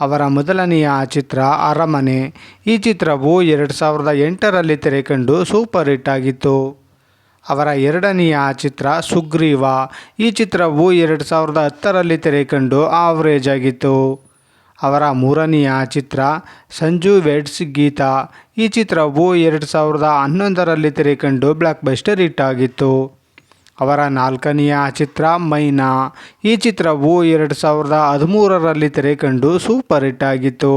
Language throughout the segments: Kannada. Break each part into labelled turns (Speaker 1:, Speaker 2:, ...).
Speaker 1: ಅವರ ಮೊದಲನೆಯ ಚಿತ್ರ ಅರಮನೆ. ಈ ಚಿತ್ರವು ಎರಡು ಸಾವಿರದ ಎಂಟರಲ್ಲಿ ತೆರೆಕಂಡು ಸೂಪರ್ ಹಿಟ್ ಆಗಿತ್ತು. ಅವರ ಎರಡನೆಯ ಚಿತ್ರ ಸುಗ್ರೀವ. ಈ ಚಿತ್ರವು ಎರಡು ಸಾವಿರದ ಹತ್ತರಲ್ಲಿ ತೆರೆಕಂಡು ಆವರೇಜ್ ಆಗಿತ್ತು. ಅವರ ಮೂರನೆಯ ಚಿತ್ರ ಸಂಜು ವೆಡ್ಸ್ ಗೀತಾ. ಈ ಚಿತ್ರವು ಎರಡು ಸಾವಿರದ ಹನ್ನೊಂದರಲ್ಲಿ ತೆರೆಕಂಡು ಬ್ಲಾಕ್ ಬಸ್ಟರ್ ಹಿಟ್ ಆಗಿತ್ತು. ಅವರ ನಾಲ್ಕನೆಯ ಚಿತ್ರ ಮೈನಾ. ಈ ಚಿತ್ರವು ಎರಡು ಸಾವಿರದ ಹದಿಮೂರರಲ್ಲಿ ತೆರೆಕಂಡು ಸೂಪರ್ ಹಿಟ್ ಆಗಿತ್ತು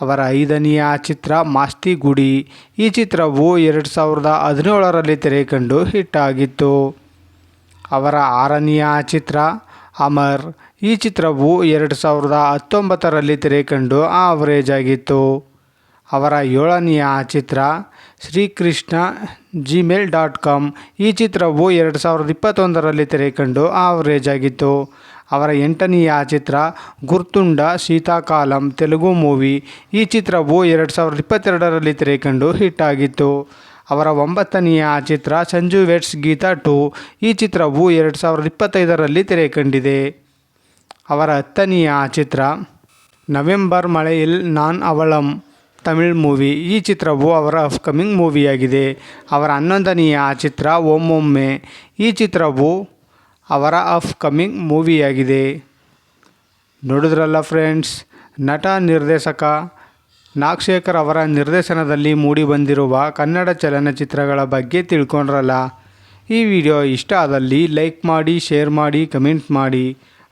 Speaker 1: ಅವರ ಐದನೆಯ ಚಿತ್ರ ಮಾಸ್ತಿ ಗುಡಿ ಈ ಚಿತ್ರವು ಎರಡು ಸಾವಿರದ ಹದಿನೇಳರಲ್ಲಿ ತೆರೆಕಂಡು ಹಿಟ್ ಆಗಿತ್ತು ಅವರ ಆರನೆಯ ಚಿತ್ರ ಅಮರ್. ಈ ಚಿತ್ರವು ಎರಡು ಸಾವಿರದ ಹತ್ತೊಂಬತ್ತರಲ್ಲಿ ತೆರೆಕಂಡು ಆವರೇಜ್ ಆಗಿತ್ತು. ಅವರ ಏಳನೆಯ ಚಿತ್ರ ಶ್ರೀಕೃಷ್ಣ ಜಿಮೇಲ್ ಡಾಟ್ ಕಾಮ್. ಈ ಚಿತ್ರವು ಎರಡು ಸಾವಿರದ ಇಪ್ಪತ್ತೊಂದರಲ್ಲಿ ತೆರೆಕಂಡು ಆವರೇಜ್ ಆಗಿತ್ತು. ಅವರ ಎಂಟನೆಯ ಚಿತ್ರ ಗುರ್ತುಂಡ ಶೀತಾಕಾಲಂ ತೆಲುಗು ಮೂವಿ ಈ ಚಿತ್ರವು ಎರಡು ಸಾವಿರದ ಇಪ್ಪತ್ತೆರಡರಲ್ಲಿ ತೆರೆಕಂಡು ಹಿಟ್ ಆಗಿತ್ತು. ಅವರ ಒಂಬತ್ತನೆಯ ಚಿತ್ರ ಸಂಜು ವೆಟ್ಸ್ ಗೀತಾ ಟು. ಈ ಚಿತ್ರವು ಎರಡು ಸಾವಿರದ ಇಪ್ಪತ್ತೈದರಲ್ಲಿ ತೆರೆಕಂಡಿದೆ. ಅವರ ಹತ್ತನೆಯ ಚಿತ್ರ ನವೆಂಬರ್ ಮಳೆಯಿಲ್ ನಾನ್ ಅವಳಂ. ತಮಿಳ್ ಮೂವಿ. ಈ ಚಿತ್ರವು ಅವರ ಅಪ್ಕಮಿಂಗ್ ಮೂವಿಯಾಗಿದೆ ಅವರ ಹನ್ನೊಂದನೆಯ ಚಿತ್ರ ಒಮ್ಮೊಮ್ಮೆ ಈ ಚಿತ್ರವು ಅವರ ಅಪ್ಕಮಿಂಗ್ ಮೂವಿಯಾಗಿದೆ ನೋಡಿದ್ರಲ್ಲ ಫ್ರೆಂಡ್ಸ್ ನಟ, ನಿರ್ದೇಶಕ ನಾಗಶೇಖರ್ ಅವರ ನಿರ್ದೇಶನದಲ್ಲಿ ಮೂಡಿಬಂದಿರುವ ಕನ್ನಡ ಚಲನಚಿತ್ರಗಳ ಬಗ್ಗೆ ತಿಳ್ಕೊಂಡ್ರಲ್ಲ? ಈ ವಿಡಿಯೋ ಇಷ್ಟ ಆದಲ್ಲಿ ಲೈಕ್ ಮಾಡಿ ಶೇರ್ ಮಾಡಿ ಕಮೆಂಟ್ ಮಾಡಿ.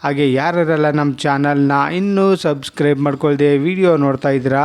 Speaker 1: ಹಾಗೆ ಯಾರ್ಯಾರೆಲ್ಲ ನಮ್ಮ ಚಾನಲ್ನ ಇನ್ನೂ ಸಬ್ಸ್ಕ್ರೈಬ್ ಮಾಡ್ಕೊಳ್ದೆ ವಿಡಿಯೋ ನೋಡ್ತಾ ಇದ್ದೀರಾ?